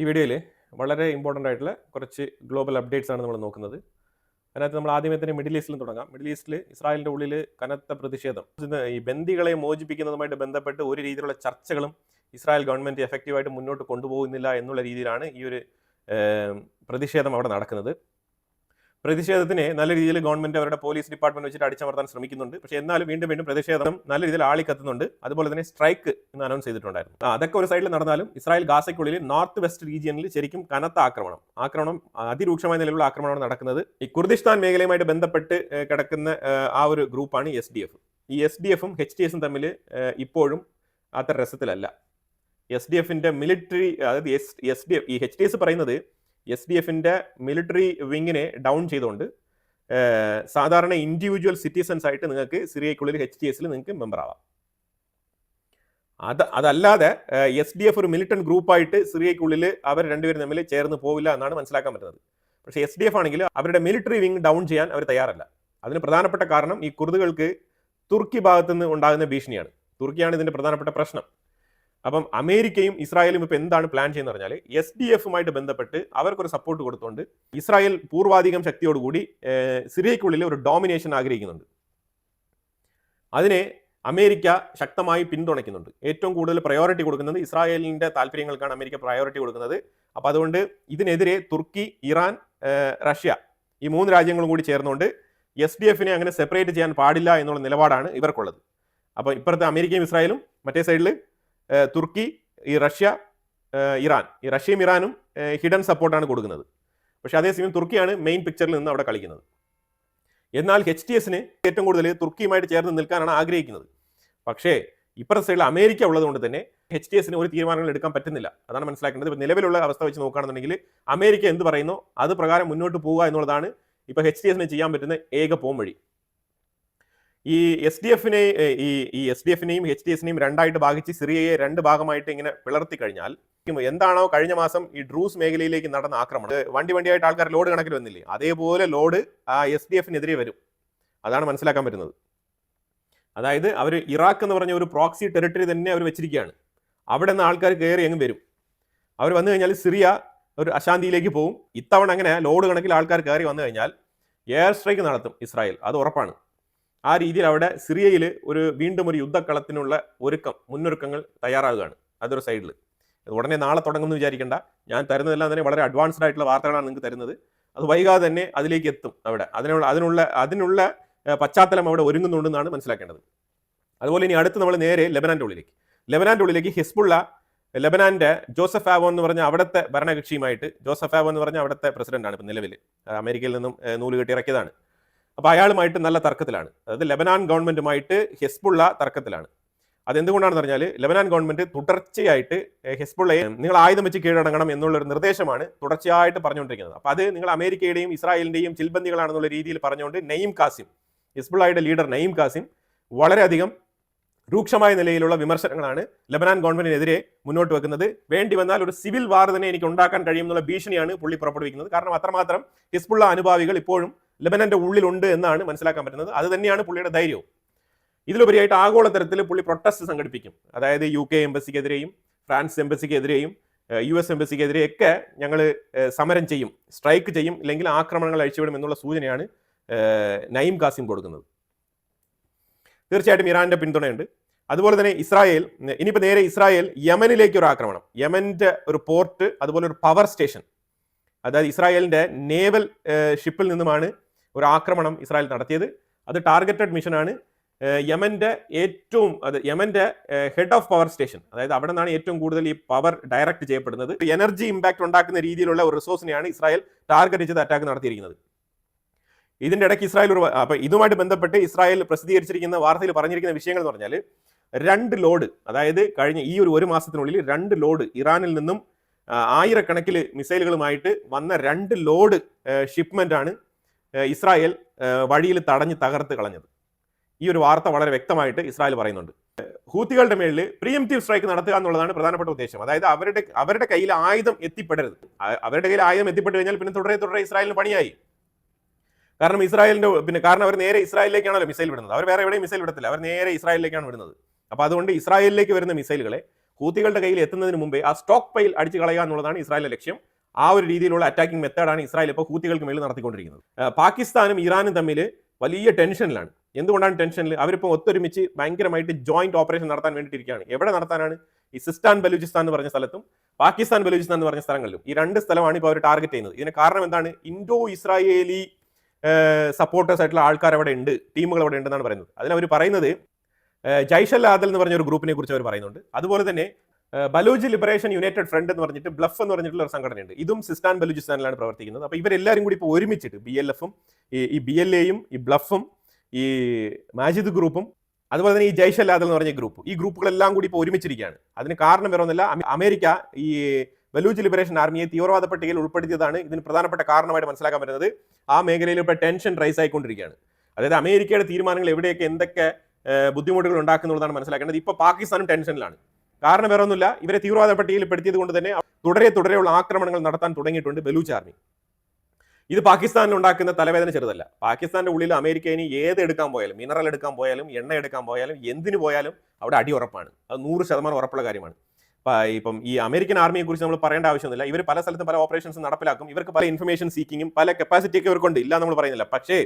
ഈ വീഡിയോയിൽ വളരെ ഇമ്പോർട്ടന്റ് ആയിട്ടുള്ള കുറച്ച് ഗ്ലോബൽ അപ്ഡേറ്റ്സ് ആണ് നമ്മൾ നോക്കുന്നത്. അതിനകത്ത് നമ്മൾ ആദ്യമേ തന്നെ മിഡിൽ ഈസ്റ്റിലും തുടങ്ങാം. മിഡിൽ ഈസ്റ്റിൽ ഇസ്രായേലിന്റെ ഉള്ളിൽ കനത്ത പ്രതിഷേധം. ഈ ബന്ദികളെ മോചിപ്പിക്കുന്നതുമായിട്ട് ബന്ധപ്പെട്ട് ഒരു രീതിയിലുള്ള ചർച്ചകളും ഇസ്രായേൽ ഗവൺമെന്റ് എഫക്റ്റീവായിട്ട് മുന്നോട്ട് കൊണ്ടുപോകുന്നില്ല എന്നുള്ള രീതിയിലാണ് ഈ ഒരു പ്രതിഷേധം അവിടെ നടക്കുന്നത്. പ്രതിഷേധത്തിന് നല്ല രീതിയിൽ ഗവൺമെന്റ് അവരുടെ പോലീസ് ഡിപ്പാർട്ട്മെന്റ് വെച്ചിട്ട് അടിച്ചമർത്താൻ ശ്രമിക്കുന്നുണ്ട്. പക്ഷേ എന്നാലും വീണ്ടും വീണ്ടും പ്രതിഷേധം നല്ല രീതിയിൽ ആളിക്കത്തുന്നുണ്ട്. അതുപോലെ തന്നെ സ്ട്രൈക്ക് എന്ന് അനൗൺസ് ചെയ്തിട്ടുണ്ടായിരുന്നു. അതൊക്കെ ഒരു സൈഡിൽ നടന്നാലും ഇസ്രായേൽ ഗാസയ്ക്കുള്ളിൽ നോർത്ത് വെസ്റ്റ് റീജിയനിൽ ശരിക്കും കനത്ത ആക്രമണം. ആക്രമണം അതിരൂക്ഷമായ നിലയിലുള്ള ആക്രമണമാണ് നടക്കുന്നത്. ഈ കുർദിസ്ഥാൻ മേഖലയുമായിട്ട് ബന്ധപ്പെട്ട് കിടക്കുന്ന ആ ഒരു ഗ്രൂപ്പാണ് എസ് ഡി എഫ് ഈ എസ് ഡി എഫും എച്ച് ഡി എസും തമ്മിൽ ഇപ്പോഴും അത്ര രസത്തിലല്ല. എസ് ഡി എഫിന്റെ മിലിറ്ററി അതായത് എസ് എസ് ഡി എഫ് ഈ എച്ച് ഡി എസ് പറയുന്നത് എസ് ഡി എഫിന്റെ മിലിറ്ററി വിങ്ങിനെ ഡൗൺ ചെയ്തുകൊണ്ട് സാധാരണ ഇൻഡിവിജ്വൽ സിറ്റിസൺസ് ആയിട്ട് നിങ്ങൾക്ക് സിറിയയ്ക്കുള്ളിൽ എച്ച് ഡി എസിൽ നിങ്ങൾക്ക് മെമ്പർ ആവാം. അത് അതല്ലാതെ എസ് ഡി എഫ് ഒരു മിലിറ്റൻ ഗ്രൂപ്പായിട്ട് സിറിയക്കുള്ളിൽ അവർ രണ്ടുപേരും തമ്മിൽ ചേർന്ന് പോവില്ല എന്നാണ് മനസ്സിലാക്കാൻ പറ്റുന്നത്. പക്ഷേ എസ് ഡി എഫ് ആണെങ്കിൽ അവരുടെ മിലിറ്ററി വിങ് ഡൗൺ ചെയ്യാൻ അവർ തയ്യാറല്ല. അതിന് പ്രധാനപ്പെട്ട കാരണം ഈ കുർദുകൾക്ക് തുർക്കി ഭാഗത്തുനിന്ന് ഉണ്ടാകുന്ന ഭീഷണിയാണ്. തുർക്കിയാണ് ഇതിന്റെ പ്രധാനപ്പെട്ട പ്രശ്നം. അപ്പം അമേരിക്കയും ഇസ്രായേലും ഇപ്പോൾ എന്താണ് പ്ലാൻ ചെയ്യുന്നത് പറഞ്ഞാൽ എസ് ഡി എഫുമായിട്ട് ബന്ധപ്പെട്ട് അവർക്കൊരു സപ്പോർട്ട് കൊടുത്തുകൊണ്ട് ഇസ്രായേൽ പൂർവാധികം ശക്തിയോടുകൂടി സിറിയയ്ക്കുള്ളിൽ ഒരു ഡോമിനേഷൻ ആഗ്രഹിക്കുന്നുണ്ട്. അതിനെ അമേരിക്ക ശക്തമായി പിന്തുണയ്ക്കുന്നുണ്ട്. ഏറ്റവും കൂടുതൽ പ്രയോറിറ്റി കൊടുക്കുന്നത് ഇസ്രായേലിന്റെ താല്പര്യങ്ങൾക്കാണ് അമേരിക്ക പ്രയോറിറ്റി കൊടുക്കുന്നത്. അപ്പോൾ അതുകൊണ്ട് ഇതിനെതിരെ തുർക്കി ഇറാൻ റഷ്യ ഈ മൂന്ന് രാജ്യങ്ങളും കൂടി ചേർന്നുകൊണ്ട് എസ് ഡി എഫിനെ അങ്ങനെ സെപ്പറേറ്റ് ചെയ്യാൻ പാടില്ല എന്നുള്ള നിലപാടാണ് ഇവർക്കുള്ളത്. അപ്പോൾ ഇപ്പുറത്തെ അമേരിക്കയും ഇസ്രായേലും മറ്റേ സൈഡിൽ തുർക്കി ഈ റഷ്യ ഇറാൻ. ഈ റഷ്യയും ഇറാനും ഹിഡൻ സപ്പോർട്ടാണ് കൊടുക്കുന്നത്. പക്ഷേ അതേസമയം തുർക്കിയാണ് മെയിൻ പിക്ചറിൽ നിന്ന് അവിടെ കളിക്കുന്നത്. എന്നാൽ എച്ച് ടി എസിന് ഏറ്റവും കൂടുതൽ തുർക്കിയുമായിട്ട് ചേർന്ന് നിൽക്കാനാണ് ആഗ്രഹിക്കുന്നത്. പക്ഷേ ഇപ്പുറത്തെ സൈഡിൽ അമേരിക്ക ഉള്ളതുകൊണ്ട് തന്നെ എച്ച് ടി എസിന് ഒരു തീരുമാനങ്ങൾ എടുക്കാൻ പറ്റുന്നില്ല. അതാണ് മനസ്സിലാക്കേണ്ടത്. ഇപ്പോൾ നിലവിലുള്ള അവസ്ഥ വെച്ച് നോക്കുകയാണെന്നുണ്ടെങ്കിൽ അമേരിക്ക എന്ത് പറയുന്നോ? അത് പ്രകാരം മുന്നോട്ട് പോവുക എന്നുള്ളതാണ് ഇപ്പോൾ എച്ച് ടി എസിന് ചെയ്യാൻ പറ്റുന്ന ഏക പോംവഴി. ഈ എസ് ഡി എഫിനെ ഈ ഈ എസ് ഡി എഫിനെയും എച്ച് ഡി എസിനെയും രണ്ടായിട്ട് ഭാഗിച്ച് സിറിയയെ രണ്ട് ഭാഗമായിട്ട് ഇങ്ങനെ പിളർത്തി കഴിഞ്ഞാൽ എന്താണോ കഴിഞ്ഞ മാസം ഈ ഡ്രൂസ് മേഖലയിലേക്ക് നടന്ന ആക്രമണം. വണ്ടി വണ്ടിയായിട്ട് ആൾക്കാർ ലോഡ് കണക്കിൽ വന്നില്ലേ? അതേപോലെ ലോഡ് ആ എസ് ഡി എഫിനെതിരെ വരും. അതാണ് മനസ്സിലാക്കാൻ പറ്റുന്നത്. അതായത് അവർ ഇറാഖ് എന്ന് പറഞ്ഞ ഒരു പ്രോക്സി ടെറിട്ടറി തന്നെ അവർ വെച്ചിരിക്കുകയാണ്. അവിടെ നിന്ന് ആൾക്കാർ കയറി അങ്ങ് വരും. അവർ വന്നു കഴിഞ്ഞാൽ സിറിയ ഒരു അശാന്തിയിലേക്ക് പോകും ഇത്തവണ അങ്ങനെ ലോഡ് കണക്കിൽ ആൾക്കാർ കയറി വന്നു കഴിഞ്ഞാൽ എയർ സ്ട്രൈക്ക് നടത്തും ഇസ്രായേൽ. അത് ഉറപ്പാണ്. ആ രീതിയിൽ അവിടെ സിറിയയിൽ ഒരു വീണ്ടും ഒരു യുദ്ധക്കളത്തിനുള്ള ഒരുക്കം മുന്നൊരുക്കങ്ങൾ തയ്യാറാകുകയാണ്. അതൊരു സൈഡിൽ ഉടനെ നാളെ തുടങ്ങുമെന്ന് വിചാരിക്കേണ്ട. ഞാൻ തരുന്നതെല്ലാം തന്നെ വളരെ അഡ്വാൻസ്ഡ് ആയിട്ടുള്ള വാർത്തകളാണ് നിങ്ങൾക്ക് തരുന്നത്. അത് വൈകാതെ തന്നെ അതിലേക്ക് എത്തും അവിടെ. അതിനുള്ള അതിനുള്ള അതിനുള്ള പശ്ചാത്തലം അവിടെ ഒരുങ്ങുന്നുണ്ടെന്നാണ് മനസ്സിലാക്കേണ്ടത്. അതുപോലെ ഇനി അടുത്ത് നമ്മൾ നേരെ ലെബനാന്റെ ഉള്ളിലേക്ക്. ലെബനാന്റെ ഉള്ളിലേക്ക് ഹിസ്ബുള്ള ലെബനാന്റെ ജോസഫ് ആവോ എന്ന് പറഞ്ഞ അവിടുത്തെ ഭരണകക്ഷിയുമായിട്ട് ജോസഫ് ആവോ എന്ന് പറഞ്ഞ അവിടുത്തെ പ്രസിഡന്റാണ് ഇപ്പം നിലവിൽ അമേരിക്കയിൽ നിന്നും നൂൽ കെട്ടി ഇറക്കിയതാണ്. അപ്പോൾ അയാളുമായിട്ട് നല്ല തർക്കത്തിലാണ്. അതായത് ലെബനാൻ ഗവൺമെന്റുമായിട്ട് ഹെസ്ബുള്ള തർക്കത്തിലാണ്. അതെന്തുകൊണ്ടാണെന്ന് പറഞ്ഞാൽ ലെബനാൻ ഗവൺമെന്റ് തുടർച്ചയായിട്ട് ഹെസ്ബുള്ളയെ നിങ്ങൾ ആയുധം വെച്ച് കീഴടങ്ങണം എന്നുള്ളൊരു നിർദ്ദേശമാണ് തുടർച്ചയായിട്ട് പറഞ്ഞുകൊണ്ടിരിക്കുന്നത്. അപ്പോൾ അത് നിങ്ങൾ അമേരിക്കയുടെയും ഇസ്രായേലിന്റെയും ചിൽബന്ദികളാണെന്നുള്ള രീതിയിൽ പറഞ്ഞുകൊണ്ട് നെയ്ം കാസിം ഹിസ്ബുള്ളയുടെ ലീഡർ നെയ്ം കാസിം വളരെയധികം രൂക്ഷമായ നിലയിലുള്ള വിമർശനങ്ങളാണ് ലെബനാൻ ഗവൺമെന്റിനെതിരെ മുന്നോട്ട് വെക്കുന്നത്. വേണ്ടി വന്നാൽ ഒരു സിവിൽ വാർ തന്നെ എനിക്ക് ഉണ്ടാക്കാൻ കഴിയുമെന്നുള്ള ഭീഷണിയാണ് പുള്ളി പുറപ്പെടുവിക്കുന്നത്. കാരണം അത്രമാത്രം ഹിസ്ബുള്ള അനുഭാവികൾ ഇപ്പോഴും ലെബനന്റെ ഉള്ളിലുണ്ട് എന്നാണ് മനസ്സിലാക്കാൻ പറ്റുന്നത്. അത് തന്നെയാണ് പുള്ളിയുടെ ധൈര്യവും. ഇതിലുപരിയായിട്ട് ആഗോളതലത്തിൽ പുള്ളി പ്രൊട്ടസ്റ്റ് സംഘടിപ്പിക്കും. അതായത് യു കെ എംബസിക്കെതിരെയും ഫ്രാൻസ് എംബസിക്കെതിരെയും യു എസ് എംബസിക്കെതിരെയൊക്കെ ഞങ്ങൾ സമരം ചെയ്യും. സ്ട്രൈക്ക് ചെയ്യും. ഇല്ലെങ്കിൽ ആക്രമണങ്ങൾ അഴിച്ചുവിടും എന്നുള്ള സൂചനയാണ് നയിം കാസിം കൊടുക്കുന്നത്. തീർച്ചയായിട്ടും ഇറാന്റെ പിന്തുണയുണ്ട്. അതുപോലെ തന്നെ ഇസ്രായേൽ ഇനിയിപ്പോൾ നേരെ ഇസ്രായേൽ യമനിലേക്ക് ഒരു ആക്രമണം. യമന്റെ ഒരു പോർട്ട് അതുപോലെ ഒരു പവർ സ്റ്റേഷൻ അതായത് ഇസ്രായേലിന്റെ നേവൽ ഷിപ്പിൽ നിന്നുമാണ് ഒരു ആക്രമണം ഇസ്രായേൽ നടത്തിയത്. അത് ടാർഗറ്റഡ് മിഷനാണ് യമന്റെ ഏറ്റവും അത് യമന്റെ ഹെഡ് ഓഫ് പവർ സ്റ്റേഷൻ അതായത് അവിടെ നിന്നാണ് ഏറ്റവും കൂടുതൽ ഈ പവർ ഡയറക്റ്റ് ചെയ്യപ്പെടുന്നത്. എനർജി ഇമ്പാക്റ്റ് ഉണ്ടാക്കുന്ന രീതിയിലുള്ള ഒരു റിസോഴ്സിനെയാണ് ഇസ്രായേൽ ടാർഗറ്റ് ചെയ്ത് അറ്റാക്ക് നടത്തിയിരിക്കുന്നത്. ഇതിന്റെ ഇടയ്ക്ക് ഇസ്രായേൽ ഒരു അപ്പം ഇതുമായിട്ട് ബന്ധപ്പെട്ട് ഇസ്രായേൽ പ്രസിദ്ധീകരിച്ചിരിക്കുന്ന വാർത്തയിൽ പറഞ്ഞിരിക്കുന്ന വിഷയങ്ങൾ എന്ന് പറഞ്ഞാൽ രണ്ട് ലോഡ് അതായത് കഴിഞ്ഞ ഈ ഒരു ഒരു മാസത്തിനുള്ളിൽ രണ്ട് ലോഡ് ഇറാനിൽ നിന്നും ആയിരക്കണക്കിന് മിസൈലുകളുമായിട്ട് വന്ന രണ്ട് ലോഡ് ഷിപ്മെന്റ് ആണ് ഇസ്രായേൽ വഴിയിൽ തടഞ്ഞ് തകർത്ത് കളഞ്ഞത്. ഈ ഒരു വാർത്ത വളരെ വ്യക്തമായിട്ട് ഇസ്രായേൽ പറയുന്നുണ്ട്. ഹൂത്തികളുടെ മേളിൽ പ്രിയംറ്റീവ് സ്ട്രൈക്ക് നടത്തുക എന്നുള്ളതാണ് പ്രധാനപ്പെട്ട ഉദ്ദേശം. അതായത് അവരുടെ അവരുടെ കയ്യിൽ ആയുധം എത്തിപ്പെടരുത്. അവരുടെ കയ്യിൽ ആയുധം എത്തിപ്പെട്ട് കഴിഞ്ഞാൽ പിന്നെ തുടരെ തുടരെ ഇസ്രായേലിന് പണിയായി. കാരണം ഇസ്രായേലിന്റെ പിന്നെ കാരണം അവർ നേരെ ഇസ്രായേലിലേക്കാണല്ലോ മിസൈൽ വിടുന്നത്. അവർ വേറെ എവിടെയും മിസൈൽ വിടത്തില്ല. അവർ നേരെ ഇസ്രായേലിലേക്കാണ് വിടുന്നത്. അപ്പോൾ അതുകൊണ്ട് ഇസ്രായേലിലേക്ക് വരുന്ന മിസൈലുകളെ ഹൂത്തികളുടെ കയ്യിൽ എത്തുന്നതിന് മുമ്പേ ആ സ്റ്റോക്ക് പൈൽ അടിച്ചു കളയുക എന്നുള്ളതാണ് ഇസ്രായേലിന്റെ ലക്ഷ്യം. ആ ഒരു രീതിയിലുള്ള അറ്റാക്കിംഗ് മെത്തേഡാണ് ഇസ്രായേൽ ഇപ്പോൾ ഹൂത്തികൾക്ക് മേൽ നടത്തിക്കൊണ്ടിരിക്കുന്നത്. പാകിസ്ഥാനും ഇറാനും തമ്മിൽ വലിയ ടെൻഷനിലാണ്. എന്തുകൊണ്ടാണ് ടെൻഷനിൽ അവരിപ്പോൾ ഒത്തൊരുമിച്ച് ഭയങ്കരമായിട്ട് ജോയിന്റ് ഓപ്പറേഷൻ നടത്താൻ വേണ്ടിയിട്ടിരിക്കുകയാണ് എവിടെ നടത്താനാണ്? ഈ സിസ്റ്റാൻ ബലൂചിസ്ഥാൻ എന്ന് പറഞ്ഞ സ്ഥലത്തും പാകിസ്ഥാൻ ബലൂചിസ്ഥാൻ എന്ന് പറഞ്ഞ സ്ഥലങ്ങളിലും. ഈ രണ്ട് സ്ഥലമാണ് ഇപ്പോൾ അവർ ടാർഗറ്റ് ചെയ്യുന്നത്. ഇതിന് കാരണം എന്താണ്? ഇൻഡോ ഇസ്രായേലി സപ്പോർട്ടേഴ്സ് ആയിട്ടുള്ള ആൾക്കാർ അവിടെ ഉണ്ട്. ടീമുകൾ അവിടെ ഉണ്ടെന്നാണ് പറയുന്നത്. അതിനവർ പറയുന്നത് ജൈഷൽ ആദൽ എന്ന് പറഞ്ഞ ഒരു ഗ്രൂപ്പിനെ കുറിച്ച് അവർ പറയുന്നുണ്ട്. അതുപോലെ തന്നെ ബലൂജ് ലിബറേഷൻ യുണൈറ്റഡ് ഫ്രണ്ട് എന്ന് പറഞ്ഞിട്ട് ബ്ലഫ് എന്ന് പറഞ്ഞിട്ടുള്ള ഒരു സംഘടനയുണ്ട്. ഇതും സിസ്താൻ ബലൂചിസ്ഥാനിലാണ് പ്രവർത്തിക്കുന്നത്. അപ്പോൾ ഇവരെല്ലാവരും കൂടി ഇപ്പോൾ ഒരുമിച്ചിട്ട് ബി എൽ എഫും ഈ ബി എൽ എയും ഈ ബ്ലഫും ഈ മാജിദ് ഗ്രൂപ്പും അതുപോലെ തന്നെ ഈ ജയ്ഷ് അല്ലാദൽ എന്ന് പറഞ്ഞ ഗ്രൂപ്പ് ഈ ഗ്രൂപ്പുകളെല്ലാം കൂടി ഇപ്പോൾ ഒരുമിച്ചിരിക്കുകയാണ്. അതിന് കാരണം വേറെ ഒന്നല്ല അമേരിക്ക ഈ ബലൂജ് ലിബറേഷൻ ആർമിയെ തീവ്രവാദ പട്ടികയിൽ ഉൾപ്പെടുത്തിയതാണ്. ഇതിന് പ്രധാനപ്പെട്ട കാരണമായിട്ട് മനസ്സിലാക്കാൻ പറ്റുന്നത് ആ മേഖലയിൽ ഇപ്പോൾ ടെൻഷൻ റൈസ് ആയിക്കൊണ്ടിരിക്കുകയാണ്. അതായത് അമേരിക്കയുടെ തീരുമാനങ്ങൾ എവിടെയൊക്കെ എന്തൊക്കെ ബുദ്ധിമുട്ടുകൾ ഉണ്ടാക്കുന്നുള്ളതാണ് മനസ്സിലാക്കേണ്ടത്. ഇപ്പോൾ പാകിസ്ഥാനും ടെൻഷനിലാണ് കാരണം വേറെ ഒന്നുമില്ല ഇവരെ തീവ്രവാദ പട്ടികയിൽ പെടുത്തിയത് കൊണ്ട് തന്നെ തുടരെ തുടരെയുള്ള ആക്രമണങ്ങൾ നടത്താൻ തുടങ്ങിയിട്ടുണ്ട് ബലൂച്ച് ആർമി ഇത് പാകിസ്ഥാനിൽ ഉണ്ടാക്കുന്ന തലവേദന ചെറുതല്ല. പാകിസ്ഥാന്റെ ഉള്ളിൽ അമേരിക്ക ഇനി ഏത് എടുക്കാൻ പോയാലും മിനറൽ എടുക്കാൻ പോയാലും എണ്ണ എടുക്കാൻ പോയാലും എന്തിനു പോയാലും അവിടെ അടി ഉറപ്പാണ്. അത് നൂറ് ശതമാനം ഉറപ്പുള്ള കാര്യമാണ്. ഇപ്പം ഈ അമേരിക്കൻ ആർമിയെ കുറിച്ച് നമ്മൾ പറയേണ്ട ആവശ്യമൊന്നുമില്ല. ഇവർ പല സ്ഥലത്തും പല ഓപ്പറേഷൻസ് നടപ്പിലാക്കും. ഇവർക്ക് പല ഇൻഫർമേഷൻ സീക്കിങ്ങും പല കപ്പാസിറ്റി ഒക്കെ ഇവർക്കുണ്ട്. ഇല്ല നമ്മൾ പറയുന്നില്ല. പക്ഷേ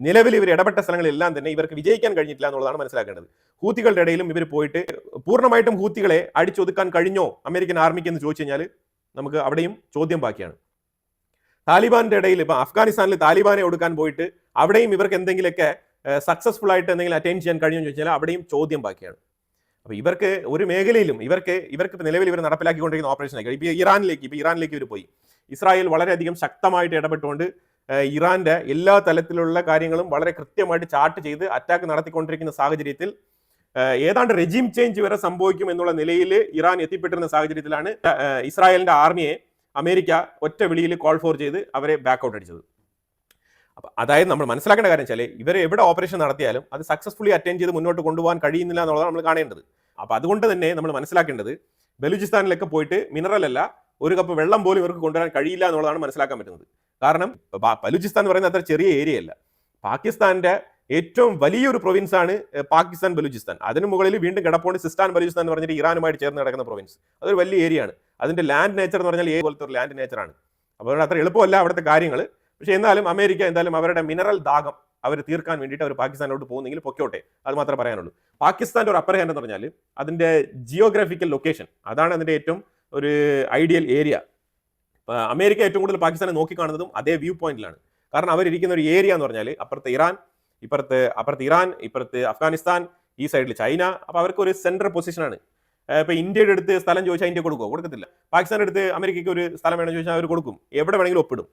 നിലവിൽ ഇവർ ഇടപെട്ട സ്ഥലങ്ങളെല്ലാം തന്നെ ഇവർക്ക് വിജയിക്കാൻ കഴിഞ്ഞിട്ടില്ല എന്നുള്ളതാണ് മനസ്സിലാക്കേണ്ടത്. ഹൂത്തികളുടെ ഇടയിലും ഇവർ പോയിട്ട് പൂർണമായിട്ടും ഹൂത്തികളെ അടിച്ചൊതുക്കാൻ കഴിഞ്ഞോ അമേരിക്കൻ ആർമിക്ക് എന്ന് ചോദിച്ചു കഴിഞ്ഞാൽ നമുക്ക് അവിടെയും ചോദ്യം ബാക്കിയാണ്. താലിബാന്റെ ഇടയിൽ ഇപ്പൊ അഫ്ഗാനിസ്ഥാനിൽ താലിബാനെ ഒടുക്കാൻ പോയിട്ട് അവിടെയും ഇവർക്ക് എന്തെങ്കിലുമൊക്കെ സക്സസ്ഫുൾ ആയിട്ട് എന്തെങ്കിലും അറ്റൈൻ ചെയ്യാൻ കഴിയുമെന്ന് ചോദിച്ചാൽ അവിടെയും ചോദ്യം ബാക്കിയാണ്. അപ്പൊ ഇവർക്ക് ഒരു മേഖലയിലും ഇവർക്ക് ഇവർക്ക് നിലവിൽ ഇവർ നടപ്പിലാക്കിക്കൊണ്ടിരിക്കുന്ന ഓപ്പറേഷനായി ഇപ്പൊ ഇറാനിലേക്ക് ഇപ്പൊ ഇറാനിലേക്ക് ഇവർ പോയി. ഇസ്രായേൽ വളരെയധികം ശക്തമായിട്ട് ഇടപെട്ടുകൊണ്ട് ഇറാന്റെ എല്ലാ തലത്തിലുള്ള കാര്യങ്ങളും വളരെ കൃത്യമായിട്ട് ചാർട്ട് ചെയ്ത് അറ്റാക്ക് നടത്തിക്കൊണ്ടിരിക്കുന്ന സാഹചര്യത്തിൽ ഏതാണ്ട് റെജീം ചേഞ്ച് വരെ സംഭവിക്കും എന്നുള്ള നിലയിൽ ഇറാൻ എത്തിപ്പെട്ടിരുന്ന സാഹചര്യത്തിലാണ് ഇസ്രായേലിന്റെ ആർമിയെ അമേരിക്ക ഒറ്റ വിളിയിൽ കോൾ ഫോർ ചെയ്ത് അവരെ ബാക്ക് ഔട്ട് അടിച്ചത്. അപ്പൊ അതായത് നമ്മൾ മനസ്സിലാക്കേണ്ട കാര്യം വെച്ചാൽ ഇവർ എവിടെ ഓപ്പറേഷൻ നടത്തിയാലും അത് സക്സസ്ഫുള്ളി അറ്റൻഡ് ചെയ്ത് മുന്നോട്ട് കൊണ്ടുപോകാൻ കഴിയുന്നില്ല എന്നുള്ളതാണ് നമ്മൾ കാണേണ്ടത്. അപ്പൊ അതുകൊണ്ട് തന്നെ നമ്മൾ മനസ്സിലാക്കേണ്ടത് ബലൂചിസ്ഥാനിലൊക്കെ പോയിട്ട് മിനറൽ അല്ല ഒരു കപ്പ് വെള്ളം പോലും ഇവർക്ക് കൊണ്ടുവരാൻ കഴിയില്ല എന്നുള്ളതാണ് മനസ്സിലാക്കാൻ പറ്റുന്നത്. കാരണം ബലൂചിസ്ഥാൻ എന്ന് പറയുന്നത് അത്ര ചെറിയ ഏരിയ അല്ല. പാകിസ്ഥാന്റെ ഏറ്റവും വലിയൊരു പ്രൊവിൻസ് ആണ് പാകിസ്ഥാൻ ബലൂചിസ്ഥാൻ. അതിന് മുകളിൽ വീണ്ടും കിടപ്പുണ്ട് സിസ്റ്റാൻ ബലൂചിസ്ഥാൻ എന്ന് പറഞ്ഞിട്ട് ഇറാനുമായിട്ട് ചേർന്ന് കിടക്കുന്ന പ്രൊവിൻസ് അതൊരു വലിയ ഏരിയ ആണ്. അതിന്റെ ലാൻഡ് നേച്ചർ എന്ന് പറഞ്ഞാൽ ഏ പോലത്തെ ഒരു ലാൻഡ് നേച്ചർ ആണ്. അപ്പോൾ അത്ര എളുപ്പമല്ല അവിടുത്തെ കാര്യങ്ങൾ പക്ഷേ എന്നാലും അമേരിക്ക എന്തായാലും അവരുടെ മിനറൽ ദാഹം അവർ തീർക്കാൻ വേണ്ടിയിട്ട് അവർ പാകിസ്ഥാനോട് പോകുന്നെങ്കിൽ പൊക്കോട്ടെ. അത് മാത്രമേ പറയാനുള്ളൂ. പാകിസ്ഥാന്റെ ഒരു അപ്പർ ഹാൻഡ് എന്ന് പറഞ്ഞാൽ അതിന്റെ ജിയോഗ്രാഫിക്കൽ ലൊക്കേഷൻ അതാണ് അതിന്റെ ഏറ്റവും ഒരു ഐഡിയൽ ഏരിയ അമേരിക്ക ഏറ്റവും കൂടുതൽ പാകിസ്ഥാനെ നോക്കിക്കാണുന്നതും അതേ വ്യൂ പോയിന്റിലാണ്. കാരണം അവരിരിക്കുന്ന ഒരു ഏരിയ എന്ന് പറഞ്ഞാൽ അപ്പുറത്ത് ഇറാൻ ഇപ്പുറത്ത് അപ്പുറത്ത് ഇറാൻ ഇപ്പുറത്ത് അഫ്ഗാനിസ്ഥാൻ ഈ സൈഡിൽ ചൈന. അപ്പോൾ അവർക്ക് ഒരു സെൻട്രൽ പൊസിഷനാണ് ഇപ്പോൾ ഇന്ത്യയുടെ അടുത്ത് സ്ഥലം ചോദിച്ചാൽ ഇന്ത്യ കൊടുക്കുമോ കൊടുക്കത്തില്ല. പാകിസ്ഥാന്റെ അടുത്ത് അമേരിക്കയ്ക്ക് ഒരു സ്ഥലം വേണമെന്ന് ചോദിച്ചാൽ അവർ കൊടുക്കും. എവിടെ വേണമെങ്കിലും ഒപ്പിടും.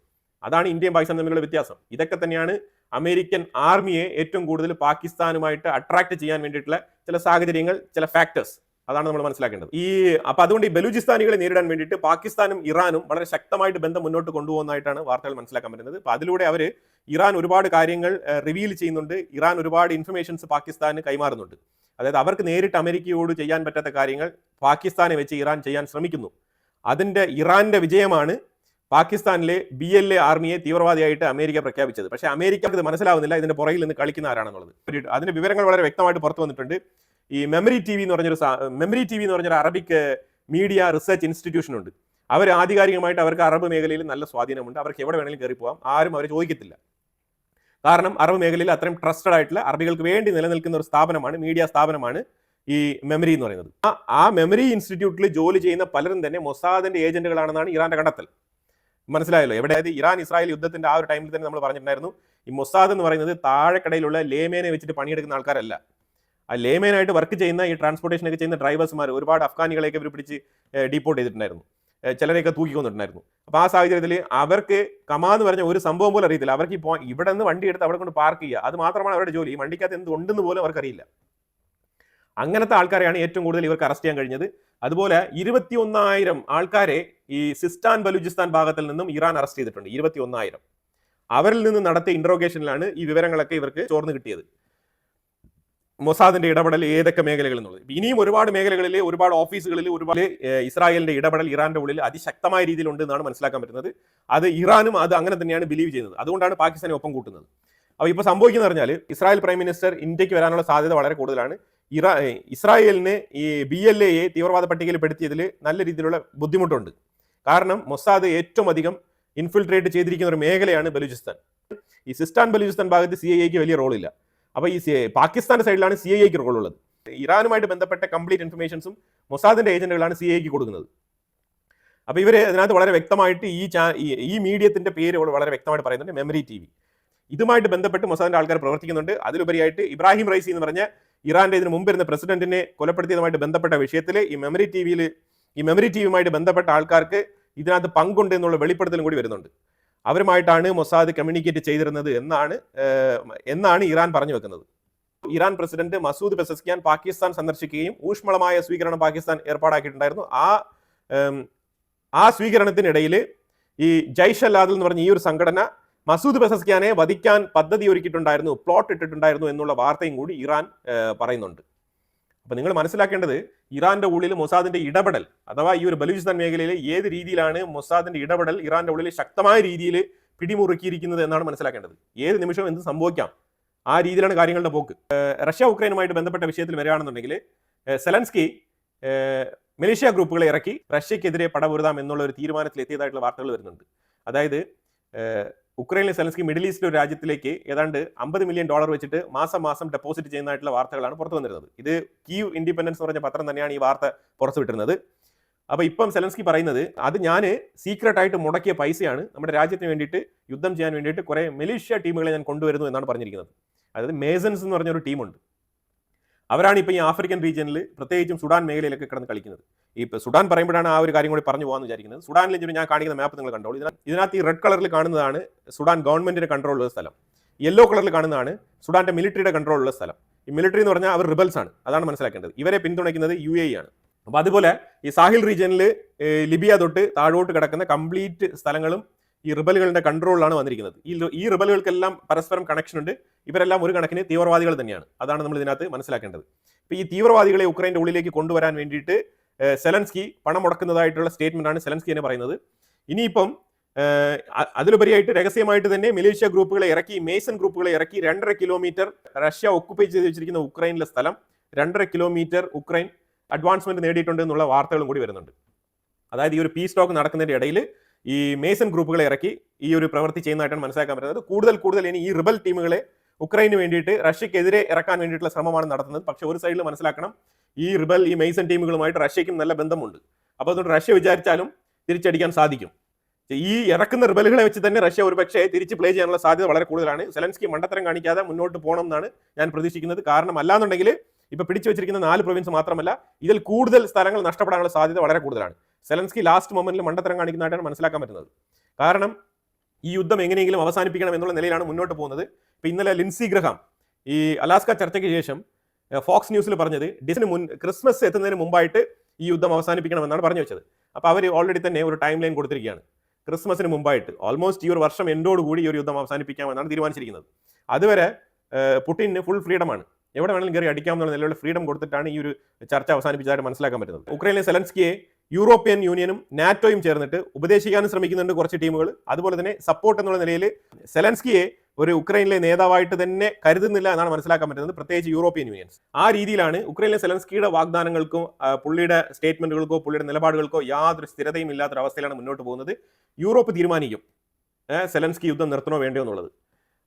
അതാണ് ഇന്ത്യയും പാകിസ്ഥാനും തമ്മിലുള്ള വ്യത്യാസം. ഇതൊക്കെ തന്നെയാണ് അമേരിക്കൻ ആർമിയെ ഏറ്റവും കൂടുതൽ പാകിസ്ഥാനുമായിട്ട് അട്രാക്ട് ചെയ്യാൻ വേണ്ടിയിട്ടുള്ള ചില സാഹചര്യങ്ങൾ ചില ഫാക്ടേഴ്സ് അതാണ് നമ്മൾ മനസ്സിലാക്കേണ്ടത്. ഈ അപ്പൊ അതുകൊണ്ട് ഈ ബലൂചിസ്ഥാനികളെ നേരിടാൻ വേണ്ടിയിട്ട് പാകിസ്ഥാനും ഇറാനും വളരെ ശക്തമായിട്ട് ബന്ധം മുന്നോട്ട് കൊണ്ടുപോകുന്നതായിട്ടാണ് വാർത്തകൾ മനസ്സിലാക്കാൻ പറ്റുന്നത്. അപ്പൊ അതിലൂടെ അവർ ഇറാൻ ഒരുപാട് കാര്യങ്ങൾ റിവീൽ ചെയ്യുന്നുണ്ട്. ഇറാൻ ഒരുപാട് ഇൻഫർമേഷൻസ് പാകിസ്ഥാന് കൈമാറുന്നുണ്ട്. അതായത് അവർക്ക് നേരിട്ട് അമേരിക്കയോട് ചെയ്യാൻ പറ്റാത്ത കാര്യങ്ങൾ പാകിസ്ഥാനെ വെച്ച് ഇറാൻ ചെയ്യാൻ ശ്രമിക്കുന്നു. അതിന്റെ ഇറാന്റെ വിജയമാണ് പാകിസ്ഥാനിലെ ബി എൽ എ ആർമിയെ തീവ്രവാദിയായിട്ട് അമേരിക്ക പ്രഖ്യാപിച്ചത്. പക്ഷേ അമേരിക്ക ഇത് മനസ്സിലാവുന്നില്ല. ഇതിന്റെ പുറകിൽ നിന്ന് കളിക്കുന്ന ആരാണെന്നുള്ളത്. അതിന്റെ വിവരങ്ങൾ വളരെ വ്യക്തമായിട്ട് പുറത്തു വന്നിട്ടുണ്ട്. ഈ മെമ്മറി ടി വി എന്ന് പറഞ്ഞൊരു മെമ്മറി ടി വി എന്ന് പറഞ്ഞൊരു അറബിക് മീഡിയ റിസർച്ച് ഇൻസ്റ്റിറ്റ്യൂഷൻ ഉണ്ട്. അവർ ആധികാരികമായിട്ട് അവർക്ക് അറബ് മേഖലയിൽ നല്ല സ്വാധീനമുണ്ട്. അവർക്ക് എവിടെ വേണമെങ്കിലും കയറി പോകാം ആരും അവരെ ചോദിക്കത്തില്ല. കാരണം അറബ് മേഖലയിൽ അത്രയും ട്രസ്റ്റഡ് ആയിട്ടുള്ള അറബികൾക്ക് വേണ്ടി നിലനിൽക്കുന്ന ഒരു സ്ഥാപനമാണ് മീഡിയ സ്ഥാപനമാണ് ഈ മെമ്മറി എന്ന് പറയുന്നത്. ആ- മെമ്മറി ഇൻസ്റ്റിറ്റ്യൂട്ടിൽ ജോലി ചെയ്യുന്ന പലരും തന്നെ മൊസാദിന്റെ ഏജന്റുകളാണെന്നാണ് ഇറാന്റെ കണ്ടെത്തൽ. മനസ്സിലായല്ലോ? എവിടെ? അതായത് ഇറാൻ ഇസ്രായേൽ യുദ്ധത്തിന്റെ ആ ഒരു ടൈമിൽ തന്നെ നമ്മൾ പറഞ്ഞിട്ടുണ്ടായിരുന്നു. ഈ മൊസാദ് എന്ന് പറയുന്നത് താഴെക്കടയിലുള്ള ലേമേനെ വെച്ചിട്ട് പണിയെടുക്കുന്ന ആൾക്കാരല്ല. ആ ലേമേനായിട്ട് വർക്ക് ചെയ്യുന്ന ഈ ട്രാൻസ്പോർട്ടേഷൻ ഒക്കെ ചെയ്യുന്ന ഡ്രൈവേഴ്സ്മാർ ഒരുപാട് അഫ്ഗാനികളെയൊക്കെ ഇവർ പിടിച്ച് ഡീപ്പോർട്ട് ചെയ്തിട്ടുണ്ടായിരുന്നു. ചിലരെയൊക്കെ തൂക്കിക്കൊന്നിട്ടുണ്ടായിരുന്നു. അപ്പോൾ ആ സാഹചര്യത്തിൽ അവർക്ക് കമാ എന്ന് പറഞ്ഞ ഒരു സംഭവം പോലും അറിയത്തില്ല. അവർക്ക് ഇപ്പോൾ ഇവിടെ നിന്ന് വണ്ടി എടുത്ത് അവിടെ കൊണ്ട് പാർക്ക് ചെയ്യുക. അത് മാത്രമാണ് അവരുടെ ജോലി. ഈ വണ്ടിക്കകത്ത് എന്ത് ഉണ്ടെന്ന് പോലും അവർക്കറിയില്ല അങ്ങനത്തെ ആൾക്കാരെയാണ് ഏറ്റവും കൂടുതൽ ഇവർക്ക് അറസ്റ്റ് ചെയ്യാൻ കഴിഞ്ഞത്. അതുപോലെ ഇരുപത്തി ഒന്നായിരം ആൾക്കാരെ ഈ സിസ്റ്റാൻ ബലൂചിസ്ഥാൻ ഭാഗത്തിൽ നിന്നും ഇറാൻ അറസ്റ്റ് ചെയ്തിട്ടുണ്ട്. ഇരുപത്തി ഒന്നായിരം അവരിൽ നിന്ന് നടത്തിയ ഇൻട്രോഗേഷനിലാണ് ഈ വിവരങ്ങളൊക്കെ ഇവർക്ക് ചോർന്ന് കിട്ടിയത്. മൊസാദിന്റെ ഇടപെടൽ ഏതൊക്കെ മേഖലകൾ എന്നുള്ളത്. ഇനിയും ഒരുപാട് മേഖലകളിൽ ഒരുപാട് ഓഫീസുകളിൽ ഒരുപാട് ഇസ്രായേലിന്റെ ഇടപെടൽ ഇറാന്റെ ഉള്ളിൽ അതിശക്തമായ രീതിയിലുണ്ട് എന്നാണ് മനസ്സിലാക്കാൻ പറ്റുന്നത്. അത് ഇറാനും അത് അങ്ങനെ തന്നെയാണ് ബിലീവ് ചെയ്യുന്നത്. അതുകൊണ്ടാണ് പാകിസ്ഥാനെ ഒപ്പം കൂട്ടുന്നത്. അപ്പോൾ ഇപ്പോൾ സംഭവിക്കുന്നത് പറഞ്ഞാൽ ഇസ്രായേൽ പ്രൈം മിനിസ്റ്റർ ഇന്ത്യയ്ക്ക് വരാനുള്ള സാധ്യത വളരെ കൂടുതലാണ്. ഇറാ ഇസ്രായേലിന് ഈ ബി എൽ എയെ തീവ്രവാദ പട്ടികയിൽ പെടുത്തിയതിൽ നല്ല രീതിയിലുള്ള ബുദ്ധിമുട്ടുണ്ട്. കാരണം മൊസാദ് ഏറ്റവും അധികം ഇൻഫിൽട്രേറ്റ് ചെയ്തിരിക്കുന്ന ഒരു മേഖലയാണ് ബലൂചിസ്ഥാൻ. ഈ സിസ്റ്റാൻ ബലൂചിസ്ഥാൻ ഭാഗത്ത് സി ഐ എക്ക് വലിയ റോളില്ല അപ്പോൾ ഈ പാകിസ്ഥാന്റെ സൈഡിലാണ് സി ഐ എക്ക് റോൾ ഉള്ളത്. ഇറാനുമായിട്ട് ബന്ധപ്പെട്ട കംപ്ലീറ്റ് ഇൻഫർമേഷൻസും മൊസാദിന്റെ ഏജന്റുകളാണ് സി ഐക്ക് കൊടുക്കുന്നത്. അപ്പോൾ ഇവർ അതിനകത്ത് വളരെ വ്യക്തമായിട്ട് ഈ ചാ ഈ- മീഡിയത്തിന്റെ പേര് വളരെ വ്യക്തമായിട്ട് പറയുന്നുണ്ട് മെമ്മറി ടി വി ഇതുമായിട്ട് ബന്ധപ്പെട്ട് മൊസാദിന്റെ ആൾക്കാർ പ്രവർത്തിക്കുന്നുണ്ട്. അതിലുപരിയായിട്ട് ഇബ്രാഹിം റൈസി എന്ന് പറഞ്ഞ ഇറാന്റെ ഇതിന് മുമ്പ് ഇരുന്ന പ്രസിഡന്റിനെ കൊലപ്പെടുത്തിയതുമായിട്ട് ബന്ധപ്പെട്ട വിഷയത്തിൽ ഈ മെമ്മറി ടി വിയിൽ ഈ മെമ്മറി ടി വിയുമായിട്ട് ബന്ധപ്പെട്ട ആൾക്കാർക്ക് ഇതിനകത്ത് പങ്കുണ്ട് എന്നുള്ള വെളിപ്പെടുത്തലും കൂടി വരുന്നുണ്ട്. അവരുമായിട്ടാണ് മൊസാദ് കമ്മ്യൂണിക്കേറ്റ് ചെയ്തിരുന്നത് എന്നാണ് എന്നാണ് ഇറാൻ പറഞ്ഞു വെക്കുന്നത്. Iran president Masoud Pezeshkian Pakistan സന്ദർശിക്കുകയും ഊഷ്മളമായ സ്വീകരണം പാകിസ്ഥാൻ ഏർപ്പാടാക്കിയിട്ടുണ്ടായിരുന്നു. ആ ആ സ്വീകരണത്തിനിടയിൽ ഈ ജയ്ഷ് അല്ലാദിൽ എന്ന് പറഞ്ഞ ഈ ഒരു സംഘടന മസൂദ് പെസസ്കിയാനെ വധിക്കാൻ പദ്ധതി ഒരുക്കിയിട്ടുണ്ടായിരുന്നു പ്ലോട്ട് ഇട്ടിട്ടുണ്ടായിരുന്നു എന്നുള്ള വാർത്തയും കൂടി ഇറാൻ പറയുന്നുണ്ട്. അപ്പൊ നിങ്ങൾ മനസ്സിലാക്കേണ്ടത് ഇറാന്റെ ഉള്ളിൽ മൊസാദിന്റെ ഇടപെടൽ അഥവാ ഈ ഒരു ബലൂചിസ്ഥാൻ മേഖലയിൽ ഏത് രീതിയിലാണ് മൊസാദിന്റെ ഇടപെടൽ ഇറാന്റെ ഉള്ളിൽ ശക്തമായ രീതിയിൽ പിടിമുറുക്കിയിരിക്കുന്നത് എന്നാണ് മനസ്സിലാക്കേണ്ടത്. ഏത് നിമിഷവും എന്ത് സംഭവിക്കാം? ആ രീതിയിലാണ് കാര്യങ്ങളുടെ പോക്ക്. റഷ്യ ഉക്രൈനുമായിട്ട് ബന്ധപ്പെട്ട വിഷയത്തിൽ വരികയാണെന്നുണ്ടെങ്കിൽ സെലൻസ്കി മലേഷ്യ ഗ്രൂപ്പുകളെ ഇറക്കി റഷ്യക്കെതിരെ പടപൊരുതാം എന്നുള്ള ഒരു തീരുമാനത്തിൽ എത്തിയതായിട്ടുള്ള വാർത്തകൾ വരുന്നുണ്ട്. അതായത് ഉക്രൈനിലെ സെലൻസ്കി മിഡിൽ ഈസ്റ്റിലെ ഒരു രാജ്യത്തിലേക്ക് ഏതാണ്ട് അമ്പത് മില്യൺ ഡോളർ വെച്ചിട്ട് മാസം മാസം ഡെപ്പോസിറ്റ് ചെയ്യുന്നതായിട്ടുള്ള വാർത്തകളാണ് പുറത്തു വന്നിരുന്നത്. ഇത് കീവ് ഇൻഡിപെൻഡൻസ് എന്ന് പറഞ്ഞ പത്രം തന്നെയാണ് ഈ വാർത്ത പുറത്തു പുറത്തുവിട്ടിരുന്നത് അപ്പോൾ ഇപ്പം സെലൻസ്കി പറയുന്നത് അത് ഞാൻ സീക്രട്ട് ആയിട്ട് മുടക്കിയ പൈസയാണ് നമ്മുടെ രാജ്യത്തിന് വേണ്ടിയിട്ട് യുദ്ധം ചെയ്യാൻ വേണ്ടിയിട്ട് കുറേ മെലീഷ്യ ടീമുകളെ ഞാൻ കൊണ്ടുവരുന്നു എന്നാണ് പറഞ്ഞിരിക്കുന്നത്. അതായത് മേസൻസ് എന്ന് പറഞ്ഞൊരു ടീമുണ്ട് അവരാണ് ഇപ്പോൾ ഈ ആഫ്രിക്കൻ റീജിയനിൽ പ്രത്യേകിച്ചും സുഡാൻ മേഖലയിലൊക്കെ കിടന്ന് കളിക്കുന്നത്. ഈ ഇപ്പൊ സുഡാൻ പറയുമ്പോഴാണ് ആ ഒരു കാര്യം കൂടി പറഞ്ഞു പോകാമെന്ന് വിചാരിക്കുന്നത്. സുഡാനിൽ ഞാൻ കാണിക്കുന്ന മാപ്പ് നിങ്ങൾ കണ്ടോ ഇതിനകത്ത് ഈ റെഡ് കളറിൽ കാണുന്നതാണ് സുഡാൻ ഗവൺമെന്റിന്റെ കൺട്രോളുള്ള സ്ഥലം. യെല്ലോ കളറിൽ കാണുന്നതാണ് സുഡാന്റെ മിലിറ്ററിയുടെ കൺട്രോൾ ഉള്ള സ്ഥലം. ഈ മിലിറ്ററി എന്ന് പറഞ്ഞാൽ അവർ റിബൽസ് ആണ്. അതാണ് മനസ്സിലാക്കേണ്ടത്. ഇവരെ പിന്തുണയ്ക്കുന്നത് യു എ ആണ്. അപ്പോൾ അതുപോലെ ഈ സാഹിൽ റീജിയനിൽ ലിബിയ തൊട്ട് താഴോട്ട് കിടക്കുന്ന കംപ്ലീറ്റ് സ്ഥലങ്ങളും ഈ റിബലുകളുടെ കൺട്രോളിലാണ് വന്നിരിക്കുന്നത്. ഈ ഈ റിബലുകൾക്കെല്ലാം പരസ്പരം കണക്ഷൻ ഉണ്ട്. ഇവരെല്ലാം ഒരു കണക്കിന് തീവ്രവാദികൾ തന്നെയാണ്. അതാണ് നമ്മൾ ഇതിനകത്ത് മനസ്സിലാക്കേണ്ടത്. ഇപ്പോൾ ഈ തീവ്രവാദികളെ ഉക്രൈന്റെ ഉള്ളിലേക്ക് കൊണ്ടുവരാൻ വേണ്ടിയിട്ട് സെലൻസ്കി പണം മുടക്കുന്നതായിട്ടുള്ള സ്റ്റേറ്റ്മെന്റ് ആണ് സെലൻസ്കി എന്നെ പറയുന്നത്. ഇനിയിപ്പം അതിലുപരിയായിട്ട് രഹസ്യമായിട്ട് തന്നെ മിലേഷ്യ ഗ്രൂപ്പുകളെ ഇറക്കി മേസൺ ഗ്രൂപ്പുകളെ ഇറക്കി രണ്ടര കിലോമീറ്റർ റഷ്യ ഒക്കുപ്പൈ ചെയ്ത് വെച്ചിരിക്കുന്ന ഉക്രൈനിലെ സ്ഥലം രണ്ടര കിലോമീറ്റർ ഉക്രൈൻ അഡ്വാൻസ്മെന്റ് നേടിയിട്ടുണ്ട് എന്നുള്ള വാർത്തകളും കൂടി വരുന്നുണ്ട്. അതായത് ഈ ഒരു പീസ് ടോക്ക് നടക്കുന്നതിന്റെ ഇടയിൽ ഈ മേസൺ ഗ്രൂപ്പുകളെ ഇറക്കി ഈ ഒരു പ്രവൃത്തി ചെയ്യുന്നതായിട്ടാണ് മനസ്സിലാക്കാൻ പറ്റുന്നത്. കൂടുതൽ കൂടുതൽ ഇനി ഈ റിബൽ ടീമുകളെ ഉക്രൈന് വേണ്ടിയിട്ട് റഷ്യക്കെതിരെ ഇറക്കാൻ വേണ്ടിയിട്ടുള്ള ശ്രമമാണ് നടത്തുന്നത്. പക്ഷേ ഒരു സൈഡിൽ മനസ്സിലാക്കണം ഈ റിബൽ ഈ മെയ്സൺ ടീമുകളുമായിട്ട് റഷ്യയ്ക്കും നല്ല ബന്ധമുണ്ട്. അപ്പോൾ അതുകൊണ്ട് റഷ്യ വിചാരിച്ചാലും തിരിച്ചടിക്കാൻ സാധിക്കും. ഈ ഇറക്കുന്ന റിബലുകളെ വെച്ച് തന്നെ റഷ്യ ഒരുപക്ഷെ തിരിച്ച് പ്ലേ ചെയ്യാനുള്ള സാധ്യത വളരെ കൂടുതലാണ്. സെലൻസ്കി മണ്ടത്തരം കാണിക്കാതെ മുന്നോട്ട് പോകണം എന്നാണ് ഞാൻ പ്രതീക്ഷിക്കുന്നത്. കാരണം അല്ലാന്നുണ്ടെങ്കിൽ ഇപ്പൊ പിടിച്ചു വെച്ചിരിക്കുന്ന നാല് പ്രൊവിൻസ് മാത്രമല്ല ഇതിൽ കൂടുതൽ സ്ഥലങ്ങൾ നഷ്ടപ്പെടാനുള്ള സാധ്യത വളരെ കൂടുതലാണ്. സെലൻസ്കി ലാസ്റ്റ് മൊമെന്റിൽ മണ്ടത്തരം കാണിക്കുന്നതായിട്ടാണ് മനസ്സിലാക്കാൻ പറ്റുന്നത്. കാരണം ഈ യുദ്ധം എങ്ങനെയെങ്കിലും അവസാനിപ്പിക്കണം എന്നുള്ള നിലയിലാണ് മുന്നോട്ട് പോകുന്നത്. ഇപ്പൊ ഇന്നലെ ലിൻസി ഗ്രഹാം ഈ അലാസ്ക ചർച്ചയ്ക്ക് ശേഷം ഫോക്സ് ന്യൂസിൽ പറഞ്ഞത് ഡിസിന് മുൻ ക്രിസ്മസ് എത്തുന്നതിന് മുമ്പായിട്ട് ഈ യുദ്ധം അവസാനിപ്പിക്കണമെന്നാണ് പറഞ്ഞു വെച്ചത്. അപ്പോൾ അവർ ഓൾറെഡി തന്നെ ഒരു ടൈം ലൈൻ കൊടുത്തിരിക്കുകയാണ്. ക്രിസ്മസിന് മുമ്പായിട്ട് ഓൾമോസ്റ്റ് ഈ ഒരു വർഷം എൻഡോടുകൂടി ഈ ഒരു യുദ്ധം അവസാനിപ്പിക്കാമെന്നാണ് തീരുമാനിച്ചിരിക്കുന്നത്. അതുവരെ പുട്ടിന് ഫുൾ ഫ്രീഡമാണ് എവിടെ വേണമെങ്കിലും കയറി അടിക്കാമെന്നുള്ള നിലയിലുള്ള ഫ്രീഡം കൊടുത്തിട്ടാണ് ഈ ഒരു ചർച്ച അവസാനിപ്പിച്ചതായിട്ട് മനസ്സിലാക്കാൻ പറ്റുന്നത്. ഉക്രൈനിലെ സെലൻസ്കിയെ യൂറോപ്യൻ യൂണിയനും നാറ്റോയും ചേർന്നിട്ട് ഉപദേശിക്കാനും ശ്രമിക്കുന്നുണ്ട് കുറച്ച് ടീമുകൾ. അതുപോലെ തന്നെ സപ്പോർട്ട് എന്നുള്ള നിലയിൽ സെലൻസ്കിയെ ഒരു ഉക്രൈനിലെ നേതാവായിട്ട് തന്നെ കരുതുന്നില്ല എന്നാണ് മനസ്സിലാക്കാൻ പറ്റുന്നത്. പ്രത്യേകിച്ച് യൂറോപ്യൻ യൂണിയൻസ്. ആ രീതിയിലാണ് ഉക്രൈനിലെ സെലൻസ്കിയുടെ വാഗ്ദാനങ്ങൾക്കോ പുള്ളിയുടെ സ്റ്റേറ്റ്മെന്റുകൾക്കോ പുള്ളിയുടെ നിലപാടുകൾക്കോ യാതൊരു സ്ഥിരതയും ഇല്ലാത്തൊരവസ്ഥയിലാണ് മുന്നോട്ട് പോകുന്നത്. യൂറോപ്പ് തീരുമാനിക്കും. സെലൻസ്കി യുദ്ധം നിർത്തണോ വേണ്ടോ എന്നുള്ളത്.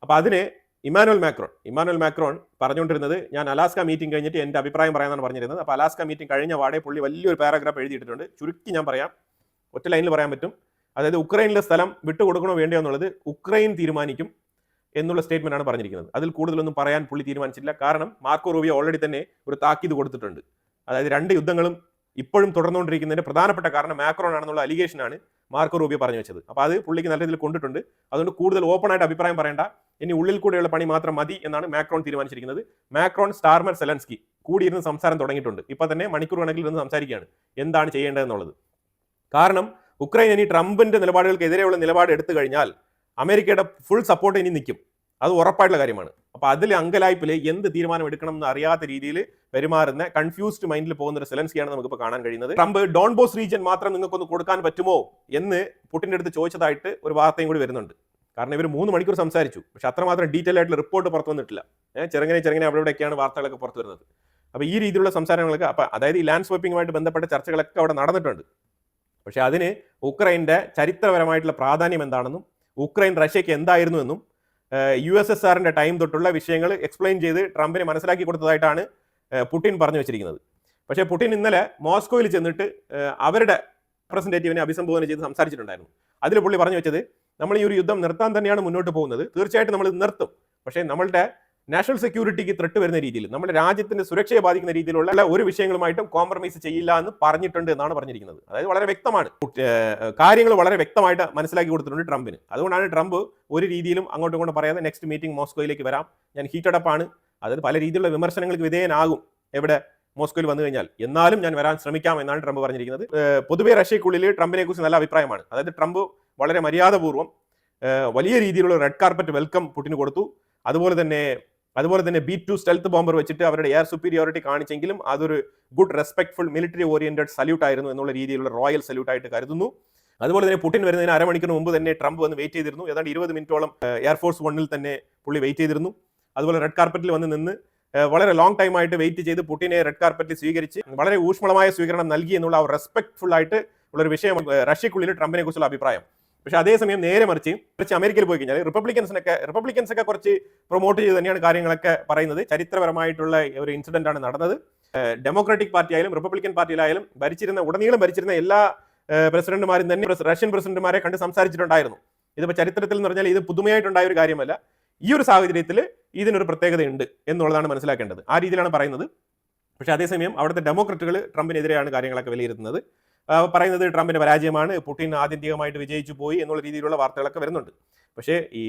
അപ്പോൾ അതിന് ഇമാനുവൽ മാക്രോൺ. ഇമാനുവൽ മാക്രോൺ പറഞ്ഞുകൊണ്ടിരുന്നത് ഞാൻ അലാസ്ക മീറ്റിംഗ് കഴിഞ്ഞിട്ട് എന്റെ അഭിപ്രായം പറയാനാണ് പറഞ്ഞിരുന്നത്. അപ്പോൾ അലാസ്ക മീറ്റിംഗ് കഴിഞ്ഞ വാടേ പുള്ളി വലിയൊരു പാരാഗ്രാഫ് എഴുതിയിട്ടുണ്ട് ചുരുക്കി ഞാൻ പറയാം. ഒറ്റ ലൈനിൽ പറയാൻ പറ്റും. അതായത് ഉക്രൈനിലെ സ്ഥലം വിട്ടുകൊടുക്കണോ വേണ്ടയോ എന്നുള്ളത് ഉക്രൈൻ തീരുമാനിക്കും എന്നുള്ള സ്റ്റേറ്റ്മെന്റ് ആണ് പറഞ്ഞിരിക്കുന്നത്. അതിൽ കൂടുതലൊന്നും പറയാൻ പുള്ളി തീരുമാനിച്ചില്ല കാരണം മാർക്കോ റൂബിയ ഓൾറെഡി തന്നെ ഒരു താക്കീത് കൊടുത്തിട്ടുണ്ട്. അതായത് രണ്ട് യുദ്ധങ്ങളും ഇപ്പോഴും തുടർന്നുകൊണ്ടിരിക്കുന്നതിന്റെ പ്രധാനപ്പെട്ട കാരണം മാക്രോൺ ആണെന്നുള്ള അലിഗേഷനാണ് മാർക്കോ റൂബിയ പറഞ്ഞു വെച്ചത്. അപ്പോൾ അത് പുള്ളിക്ക് നല്ല രീതിയിൽ കൊണ്ടിട്ടുണ്ട്. അതുകൊണ്ട് കൂടുതൽ ഓപ്പൺ ആയിട്ട് അഭിപ്രായം പറയേണ്ട. ഇനി ഉള്ളിൽ കൂടെയുള്ള പണി മാത്രം മതി എന്നാണ് മാക്രോൺ തീരുമാനിച്ചിരിക്കുന്നത്. മാക്രോൺ സ്റ്റാർമർ സെലൻസ്കി കൂടിയിരുന്ന് സംസാരം തുടങ്ങിയിട്ടുണ്ട്. ഇപ്പൊ തന്നെ മണിക്കൂർ കണക്കിൽ ഇരുന്ന് സംസാരിക്കുകയാണ്. എന്താണ് ചെയ്യേണ്ടതെന്നുള്ളത്? കാരണം ഉക്രൈൻ ഇനി ട്രംപിന്റെ നിലപാടുകൾക്കെതിരെയുള്ള നിലപാട് എടുത്തു കഴിഞ്ഞാൽ അമേരിക്കയുടെ ഫുൾ സപ്പോർട്ട് ഇനി നിൽക്കും. അത് ഉറപ്പായിട്ടുള്ള കാര്യമാണ്. അപ്പൊ അതിൽ അങ്കലായ്പിൽ എന്ത് തീരുമാനം എടുക്കണം എന്ന് അറിയാത്ത രീതിയിൽ പെരുമാറുന്ന കൺഫ്യൂസ്ഡ് മൈൻഡിൽ പോകുന്ന ഒരു സെലൻസ്കിയാണ് നമുക്കിപ്പോൾ കാണാൻ കഴിയുന്നത്. ട്രംപ് ഡോൺബോസ് റീജിയൻ മാത്രം നിങ്ങൾക്കൊന്ന് കൊടുക്കാൻ പറ്റുമോ? എന്ന് പുട്ടിന്റെ അടുത്ത് ചോദിച്ചതായിട്ട് ഒരു വാർത്തയും കൂടി വരുന്നുണ്ട്. കാരണം ഇവർ മൂന്ന് മണിക്കൂർ സംസാരിച്ചു. പക്ഷെ അത്രമാത്രം ഡീറ്റെയിൽ ആയിട്ടുള്ള റിപ്പോർട്ട് പുറത്തു വന്നിട്ടില്ല. ചെറുങ്ങനെ ചെറുങ്ങനെ അവിടെ ഇവിടെയൊക്കെയാണ് വാർത്തകളൊക്കെ പുറത്തു വരുന്നത്. അപ്പോൾ ഈ രീതിയിലുള്ള സംസാരങ്ങളൊക്കെ അപ്പോൾ അതായത് ഈ ലാൻഡ് സ്വൈപ്പിങ്ങുമായിട്ട് ബന്ധപ്പെട്ട ചർച്ചകളൊക്കെ അവിടെ നടന്നിട്ടുണ്ട്. പക്ഷേ അതിന് ഉക്രൈന്റെ ചരിത്രപരമായിട്ടുള്ള പ്രാധാന്യം എന്താണെന്നും ഉക്രൈൻ റഷ്യയ്ക്ക് എന്തായിരുന്നു എന്നും യു എസ് എസ് ആറിന്റെ ടൈം തൊട്ടുള്ള വിഷയങ്ങൾ എക്സ്പ്ലെയിൻ ചെയ്ത് ട്രംപിനെ മനസ്സിലാക്കി കൊടുത്തതായിട്ടാണ് പുടിൻ പറഞ്ഞു വെച്ചിരിക്കുന്നത്. പക്ഷേ പുടിൻ ഇന്നലെ മോസ്കോയിൽ ചെന്നിട്ട് അവരുടെ റെപ്രസെന്റേറ്റീവിനെ അഭിസംബോധന ചെയ്ത് സംസാരിച്ചിട്ടുണ്ടായിരുന്നു. അതിൽ പുള്ളി പറഞ്ഞു വെച്ചത് നമ്മൾ ഈ ഒരു യുദ്ധം നിർത്താൻ തന്നെയാണ് മുന്നോട്ട് പോകുന്നത്. തീർച്ചയായിട്ടും നമ്മൾ നിർത്തും. പക്ഷേ നമ്മളുടെ നാഷണൽ സെക്യൂരിറ്റിക്ക് ത്രെട്ട് വരുന്ന രീതിയിൽ നമ്മുടെ രാജ്യത്തിന്റെ സുരക്ഷയെ ബാധിക്കുന്ന രീതിയിലുള്ള ഒരു വിഷയങ്ങളുമായിട്ടും കോംപ്രമൈസ് ചെയ്യില്ല എന്ന് പറഞ്ഞിട്ടുണ്ട് എന്നാണ് പറഞ്ഞിരിക്കുന്നത്. അതായത് വളരെ വ്യക്തമാണ്. കാര്യങ്ങൾ വളരെ വ്യക്തമായിട്ട് മനസ്സിലാക്കി കൊടുത്തിട്ടുണ്ട് ട്രംപിന്. അതുകൊണ്ടാണ് ട്രംപ് ഒരു രീതിയിലും അങ്ങോട്ടും ഇങ്ങോട്ടും പറയാതെ നെക്സ്റ്റ് മീറ്റിംഗ് മോസ്കോയിലേക്ക് വരാം. ഞാൻ ഹീറ്റഡ് അപ്പ് ആണ്. അതായത് പല രീതിയിലുള്ള വിമർശനങ്ങൾക്ക് വിധേയനാകും എവിടെ മോസ്കോയിൽ വന്നു കഴിഞ്ഞാൽ. എന്നാലും ഞാൻ വരാൻ ശ്രമിക്കാം എന്നാണ് ട്രംപ് പറഞ്ഞിരിക്കുന്നത്. പൊതുവേ റഷ്യക്കുള്ളിൽ ട്രംപിനെ കുറിച്ച് നല്ല അഭിപ്രായമാണ്. അതായത് ട്രംപ് വളരെ മര്യാദപൂർവം വലിയ രീതിയിലുള്ള റെഡ് കാർപ്പറ്റ് വെൽക്കം പുട്ടിന് കൊടുത്തു. അതുപോലെ തന്നെ അതുപോലെ തന്നെ ബി ടു സ്റ്റെൽത്ത് ബോംബർ വെച്ചിട്ട് അവരുടെ എയർ സുപ്പീരിയോറിറ്റി കാണിച്ചെങ്കിലും അതൊരു good respectful military oriented salute ആയിരുന്നു എന്നുള്ള രീതിയിലുള്ള റോയൽ സല്യൂട്ട് ആയിട്ട് കരുതുന്നു. അതുപോലെ തന്നെ പുടിൻ വരുന്നതിന് അരമണിക്കൂർ മുമ്പ് തന്നെ ട്രംപ് വന്ന് വെയിറ്റ് ചെയ്തിരുന്നു. ഏതാണ്ട് ഇരുപത് മിനിറ്റോളം എയർഫോഴ്സ് വണ്ണിൽ തന്നെ പുള്ളി വെയിറ്റ് ചെയ്തിരുന്നു. അതുപോലെ റെഡ് കാർപ്പറ്റിൽ വന്ന് നിന്ന് വളരെ ലോങ് ടൈം ആയിട്ട് വെയിറ്റ് ചെയ്ത് പുടിനെ റെഡ് കാർപ്പറ്റിൽ സ്വീകരിച്ച് വളരെ ഊഷ്മളമായ സ്വീകരണം നൽകി എന്നുള്ള റെസ്പെക്ട്ഫുൾ ആയിട്ട് ഉള്ള ഒരു വിഷയം റഷ്യക്കുള്ളിൽ ട്രംപിനെ കുറിച്ചുള്ള അഭിപ്രായം. പക്ഷേ അതേസമയം നേരെ മറിച്ച് കുറച്ച് അമേരിക്കയിൽ പോയി കഴിഞ്ഞാൽ റിപ്പബ്ലിക്കൻസിനൊക്കെ റിപ്പബ്ലിക്കൻസൊക്കെ കുറച്ച് പ്രൊമോട്ട് ചെയ്ത് തന്നെയാണ് കാര്യങ്ങളൊക്കെ പറയുന്നത്. ചരിത്രപരമായിട്ടുള്ള ഒരു ഇൻസിഡന്റ് ആണ് നടന്നത്. ഡെമോക്രാറ്റിക് പാർട്ടി ആയാലും റിപ്പബ്ലിക്കൻ പാർട്ടിയിലായാലും ഭരിച്ചിരുന്ന ഉടനീളം ഭരിച്ചിരുന്ന എല്ലാ പ്രസിഡന്റുമാരും തന്നെ റഷ്യൻ പ്രസിഡന്റുമാരെ കണ്ട് സംസാരിച്ചിട്ടുണ്ടായിരുന്നു. ഇതിപ്പോൾ ചരിത്രത്തിൽ എന്ന് പറഞ്ഞാൽ ഇത് പുതുമയായിട്ടുണ്ടായ ഒരു കാര്യമല്ല. ഈ ഒരു സാഹചര്യത്തിൽ ഇതിനൊരു പ്രത്യേകതയുണ്ട് എന്നുള്ളതാണ് മനസ്സിലാക്കേണ്ടത്. ആ രീതിയിലാണ് പറയുന്നത്. പക്ഷേ അതേസമയം അവിടുത്തെ ഡെമോക്രറ്റുകൾ ട്രംപിനെതിരെയാണ് കാര്യങ്ങളൊക്കെ വിലയിരുത്തുന്നത്. പറയുന്നത് ട്രംപിന്റെ പരാജയമാണ്. പുടിൻ ആത്യന്തികമായിട്ട് വിജയിച്ചു പോയി എന്നുള്ള രീതിയിലുള്ള വാർത്തകളൊക്കെ വരുന്നുണ്ട്. പക്ഷേ ഈ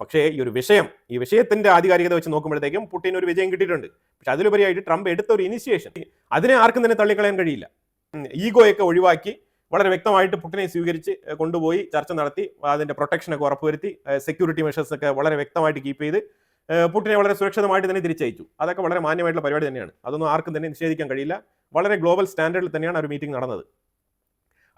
പക്ഷേ ഈ ഒരു വിഷയം ഈ വിഷയത്തിന്റെ ആധികാരികത വെച്ച് നോക്കുമ്പോഴത്തേക്കും പുടിൻ ഒരു വിജയം കിട്ടിയിട്ടുണ്ട്. പക്ഷെ അതിലുപരിയായിട്ട് ട്രംപ് എടുത്ത ഒരു ഇനിഷ്യേഷൻ അതിനെ ആർക്കും തന്നെ തള്ളിക്കളയാൻ കഴിയില്ല. ഈഗോയൊക്കെ ഒഴിവാക്കി വളരെ വ്യക്തമായിട്ട് പുട്ടിനെ സ്വീകരിച്ച് കൊണ്ടുപോയി ചർച്ച നടത്തി അതിന്റെ പ്രൊട്ടക്ഷനൊക്കെ ഉറപ്പുവരുത്തി സെക്യൂരിറ്റി മെഷേഴ്സൊക്കെ വളരെ വ്യക്തമായിട്ട് കീപ്പ് ചെയ്ത് പുട്ടിനെ വളരെ സുരക്ഷിതമായിട്ട് തന്നെ തിരിച്ചയച്ചു. അതൊക്കെ വളരെ മാന്യമായിട്ടുള്ള പരിപാടി തന്നെയാണ്. അതൊന്നും ആർക്കും തന്നെ നിഷേധിക്കാൻ കഴിയില്ല. വളരെ ഗ്ലോബൽ സ്റ്റാൻഡേർഡിൽ തന്നെയാണ് ഒരു മീറ്റിംഗ് നടന്നത്.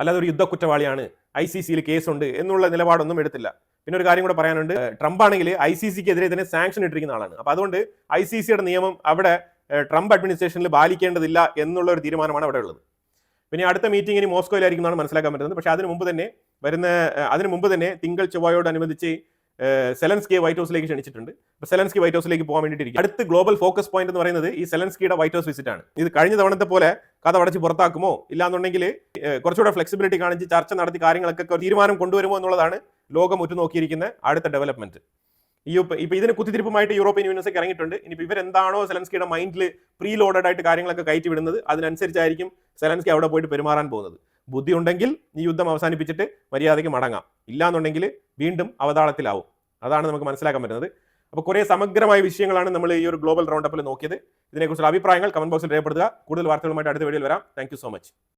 അല്ലാതെ ഒരു യുദ്ധ കുറ്റവാളിയാണ് ഐ സി സിയിൽ കേസുണ്ട് എന്നുള്ള നിലപാടൊന്നും എടുത്തില്ല. പിന്നെ ഒരു കാര്യം കൂടെ പറയാനുണ്ട്. ട്രംപ് ആണെങ്കിൽ ഐ സി സിക്ക് എതിരെ തന്നെ സാങ്ഷൻ ഇട്ടിരിക്കുന്ന ആളാണ്. അപ്പൊ അതുകൊണ്ട് ഐ സി സിയുടെ നിയമം അവിടെ ട്രംപ് അഡ്മിനിസ്ട്രേഷനിൽ പാലിക്കേണ്ടതില്ല എന്നുള്ള ഒരു തീരുമാനമാണ് അവിടെ ഉള്ളത്. പിന്നെ അടുത്ത മീറ്റിംഗ് ഇനി മോസ്കോയിലായിരിക്കും എന്നാണ് മനസ്സിലാക്കാൻ പറ്റുന്നത്. പക്ഷേ അതിന് മുമ്പ് തന്നെ വരുന്ന അതിന് മുമ്പ് തന്നെ തിങ്കൾ ചൊവ്വയോടനുബന്ധിച്ച് സെലൻസ്കിയെ വൈറ്റ് ഹൗസിലേക്ക് ക്ഷണിച്ചിട്ടുണ്ട്. അപ്പോൾ സെലൻസ്കി വൈറ്റ് ഹൗസിലേക്ക് പോകാൻ വേണ്ടിയിട്ടിരിക്കും അടുത്ത ഗ്ലോബൽ ഫോക്കസ് പോയിന്റ് എന്ന് പറയുന്നത് ഈ സെലൻസ്കിയുടെ വൈറ്റ് ഹൗസ് വിസിറ്റ് ആണ്. ഇത് കഴിഞ്ഞ തവണത്തെ പോലെ കഥ അടച്ച് പുറത്താക്കുമോ? ഇല്ലാന്നുണ്ടെങ്കിൽ കുറച്ചുകൂടെ ഫ്ലെക്സിബിലിറ്റി കാണിച്ച് ചർച്ച നടത്തി കാര്യങ്ങളൊക്കെ തീരുമാനം കൊണ്ടുവരുമോ എന്നുള്ളതാണ് ലോകം ഉറ്റുനോക്കിയിരിക്കുന്ന അടുത്ത ഡെവലപ്മെന്റ് ഈ ഇപ്പൊ ഇതിന് കുത്തിത്തിരിപ്പുമായിട്ട് യൂറോപ്യൻ യൂണിയൻസ് ഒക്കെ ഇറങ്ങിയിട്ടുണ്ട്. ഇനിയിപ്പോൾ ഇവരെന്താണോ സെലൻസ്കിയുടെ മൈൻഡിൽ പ്രീ ലോഡഡ് ആയിട്ട് കാര്യങ്ങളൊക്കെ കയറ്റി വിടുന്നത് അതിനനുസരിച്ചായിരിക്കും സെലൻസ്കി അവിടെ പോയിട്ട് പെരുമാറാൻ പോകുന്നത്. ബുദ്ധി ഉണ്ടെങ്കിൽ ഈ യുദ്ധം അവസാനിപ്പിച്ചിട്ട് മര്യാദയ്ക്ക് മടങ്ങാം. ഇല്ലാന്നുണ്ടെങ്കിൽ വീണ്ടും അവതാളത്തിലാവും. അതാണ് നമുക്ക് മനസ്സിലാക്കാൻ പറ്റുന്നത്. അപ്പോൾ കുറേ സമഗ്രമായ വിഷയങ്ങളാണ് നമ്മൾ ഈ ഒരു ഗ്ലോബൽ റൗണ്ടപ്പിൽ നോക്കിയത്. ഇതിനെക്കുറിച്ചുള്ള അഭിപ്രായങ്ങൾ കമന്റ് ബോക്സിൽ രേഖപ്പെടുത്തുക. കൂടുതൽ വാർത്തകളുമായിട്ട് അടുത്ത വീഡിയോയിൽ വരാം. Thank so much.